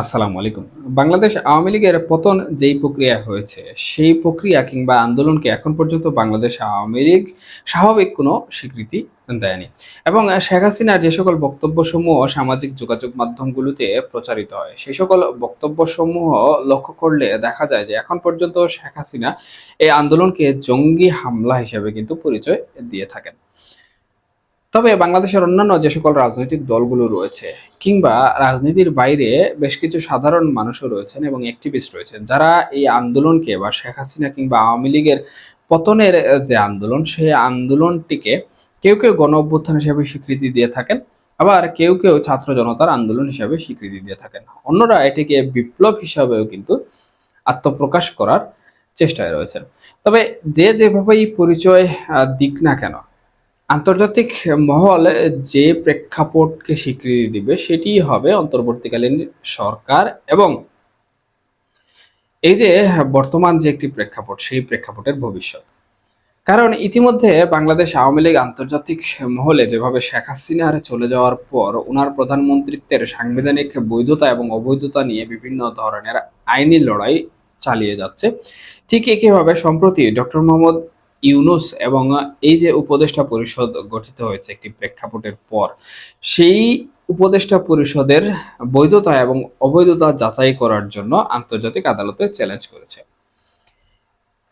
আসসালামু আলাইকুম। বাংলাদেশ আওয়ামী লীগের পতন যেই প্রক্রিয়া হয়েছে, সেই প্রক্রিয়া কিংবা আন্দোলনকে এখন পর্যন্ত বাংলাদেশ আওয়ামী লীগ স্বাভাবিক কোনো স্বীকৃতি দেয়নি। এবং শেখ হাসিনার যে সকল বক্তব্যসমূহ সামাজিক যোগাযোগ মাধ্যমগুলোতে প্রচারিত হয়, সেই সকল বক্তব্যসমূহ লক্ষ্য করলে দেখা যায় যে এখন পর্যন্ত শেখ হাসিনা এই আন্দোলনকে জঙ্গি হামলা হিসেবে কিন্তু পরিচয় দিয়ে থাকেন। তবে বাংলাদেশের অন্যান্য যে সকল রাজনৈতিক দলগুলো রয়েছে কিংবা রাজনীতির বাইরে বেশ কিছু সাধারণ মানুষও রয়েছেন এবং অ্যাক্টিভিস্ট রয়েছেন, যারা এই আন্দোলনকে বা শেখ হাসিনা কিংবা আওয়ামী লীগের পতনের যে আন্দোলন, সেই আন্দোলনটিকে কেউ কেউ গণ অভ্যুত্থান হিসেবে স্বীকৃতি দিয়ে থাকেন, আবার কেউ কেউ ছাত্র জনতার আন্দোলন হিসাবে স্বীকৃতি দিয়ে থাকেন। অন্যরা এটিকে বিপ্লব হিসাবেও কিন্তু আত্মপ্রকাশ করার চেষ্টায় রয়েছেন। তবে যে যেভাবেই পরিচয় দিক না কেন আন্তর্জাতিক মহল যে প্রেক্ষাপটকে স্বীকৃতি দিবে সেটি হবে অন্তর্বর্তীকালীন সরকার এবং এই যে বর্তমান যে একটি প্রেক্ষাপট, সেই প্রেক্ষাপটের ভবিষ্যৎ। কারণ ইতিমধ্যে বাংলাদেশ আওয়ামী লীগ আন্তর্জাতিক মহলে যেভাবে শেখ হাসিনার চলে যাওয়ার পর ওনার প্রধানমন্ত্রিত্বের সাংবিধানিক বৈধতা এবং অবৈধতা নিয়ে বিভিন্ন ধরনের আইনি লড়াই চালিয়ে যাচ্ছে, ঠিক একইভাবে সম্প্রতি ডক্টর মোহাম্মদ ইউনুস এবং এই যে উপদেষ্টা পরিষদ গঠিত হয়েছে একটি প্রেক্ষাপটের পর, সেই উপদেষ্টা পরিষদের বৈধতা এবং অবৈধতা যাচাই করার জন্য আন্তর্জাতিক আদালতে চ্যালেঞ্জ করেছে।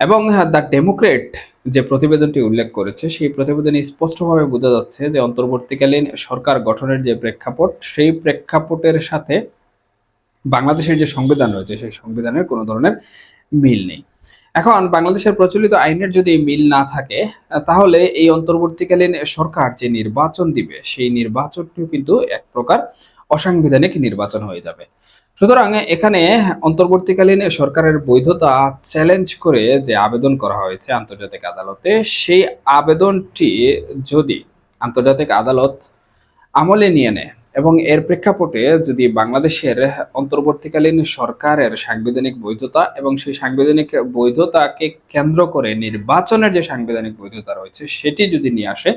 এবং দ্য ডেমোক্রেট যে প্রতিবেদনটি উল্লেখ করেছে, সেই প্রতিবেদনে স্পষ্টভাবে বোঝা যাচ্ছে যে অন্তর্বর্তীকালীন সরকার গঠনের যে প্রেক্ষাপট, সেই প্রেক্ষাপটের সাথে বাংলাদেশের যে সংবিধান রয়েছে, সেই সংবিধানের কোনো ধরনের মিল নেই। এখন বাংলাদেশের প্রচলিত আইনের যদি মিল না থাকে, তাহলে এই অন্তর্বর্তীকালীন সরকার যে নির্বাচন দিবে, সেই নির্বাচনটিও কিন্তু এক প্রকার অসাংবিধানিক নির্বাচন হয়ে যাবে। সুতরাং এখানে অন্তর্বর্তীকালীন সরকারের বৈধতা চ্যালেঞ্জ করে যে আবেদন করা হয়েছে আন্তর্জাতিক আদালতে, সেই আবেদনটি যদি আন্তর্জাতিক আদালত আমলে নিয়ে নেয় এবং এর প্রেক্ষাপটে যদি বাংলাদেশের অন্তর্বর্তীকালীন সরকারের সাংবিধানিক বৈধতা এবং সেই সাংবিধানিক বৈধতাকে কেন্দ্র করে নির্বাচনের যে সাংবিধানিক বৈধতা রয়েছে সেটি যদি নিয়ে আসে,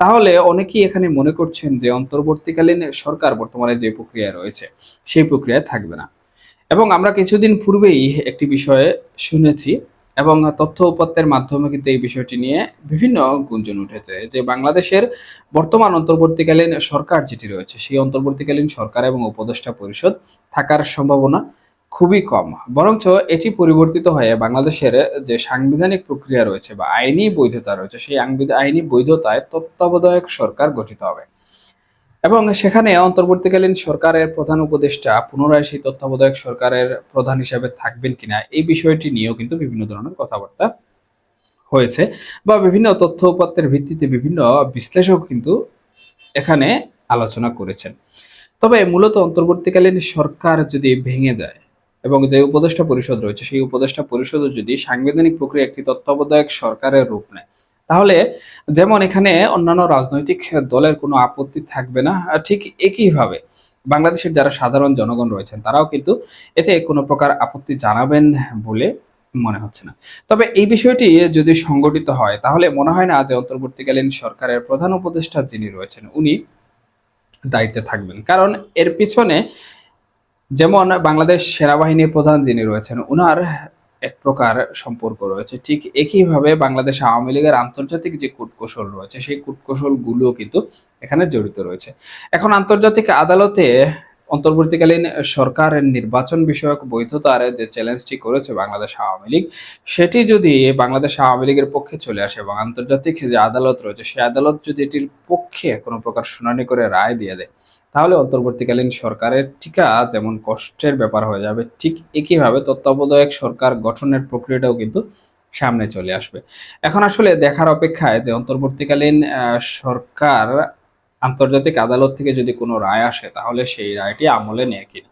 তাহলে অনেকেই এখানে মনে করছেন যে অন্তর্বর্তীকালীন সরকার বর্তমানে যে প্রক্রিয়া রয়েছে সেই প্রক্রিয়ায় থাকবে না। এবং আমরা কিছুদিন পূর্বেই একটি বিষয়ে শুনেছি এবং তথ্য উপাত্তের মাধ্যমে কিন্তু এই বিষয়টি নিয়ে বিভিন্ন গুঞ্জন উঠেছে যে বাংলাদেশের বর্তমান অন্তর্বর্তীকালীন সরকার যেটি রয়েছে, সেই অন্তর্বর্তীকালীন সরকার এবং উপদেষ্টা পরিষদ থাকার সম্ভাবনা খুবই কম। বরঞ্চ এটি পরিবর্তিত হয়ে বাংলাদেশের যে সাংবিধানিক প্রক্রিয়া রয়েছে বা আইনি বৈধতা রয়েছে, সেই আইনি বৈধতায় তত্ত্বাবধায়ক সরকার গঠিত হবে। এবং সেখানে অন্তর্বর্তীকালীন সরকারের প্রধান উপদেষ্টা পুনরায় সেই তত্ত্বাবধায়ক সরকারের প্রধান হিসাবে থাকবেন কিনা এই বিষয়টি নিয়েও কিন্তু বিভিন্ন ধরনের কথাবার্তা হয়েছে বা বিভিন্ন তথ্য উপাত্তের ভিত্তিতে বিভিন্ন বিশ্লেষক কিন্তু এখানে আলোচনা করেছেন। তবে মূলত অন্তর্বর্তীকালীন সরকার যদি ভেঙে যায় এবং যে উপদেষ্টা পরিষদ রয়েছে, সেই উপদেষ্টা পরিষদও যদি সাংবিধানিক প্রক্রিয়া একটি তত্ত্বাবধায়ক সরকারের রূপ নেয় তাহলে যেমন এখানে অন্যান্য রাজনৈতিক দলের কোনো আপত্তি থাকবে না ঠিক একইভাবে বাংলাদেশের যারা সাধারণ জনগণ রয়েছেন, তারাও কিন্তু এতে কোনো প্রকার আপত্তি জানাবেন বলে মনে হচ্ছে না। তবে এই বিষয়টি যদি সংগঠিত হয়, তাহলে মনে হয় না যে অন্তর্বর্তীকালীন সরকারের প্রধান উপদেষ্টা যিনি রয়েছেন, উনি দায়িত্বে থাকবেন। কারণ এর পিছনে যেমন বাংলাদেশ সেনাবাহিনীর প্রধান যিনি রয়েছেন, উনার এক প্রকার সম্পর্ক রয়েছে। ঠিক একইভাবে বাংলাদেশ আওয়ামী লীগের আন্তর্জাতিক যে কূটকৌশল রয়েছে, সেই কূটকৌশলগুলো কিন্তু এখানে জড়িত রয়েছে। এখন আন্তর্জাতিক আদালতে অন্তর্বর্তীকালীন সরকারের নির্বাচন বিষয়ক বৈধতার যে চ্যালেঞ্জটি করেছে বাংলাদেশ আওয়ামী লীগ, সেটি যদি বাংলাদেশ আওয়ামী লীগের পক্ষে চলে আসে এবং আন্তর্জাতিক যে আদালত রয়েছে, সেই আদালত যদি এটির পক্ষে কোনো প্রকার শুনানি করে রায় দিয়ে দেয় তাহলে অন্তর্বর্তীকালীন সরকারের টিকা যেমন কষ্টের ব্যাপার হয়ে যাবে, ঠিক একইভাবে তত্ত্বাবধায়ক সরকার গঠনের প্রক্রিয়াটাও কিন্তু সামনে চলে আসবে। এখন আসলে দেখার অপেক্ষায় যে অন্তর্বর্তীকালীন সরকার আন্তর্জাতিক আদালত থেকে যদি কোনো রায় আসে, তাহলে সেই রায়টি আমলে নেয় কিনা?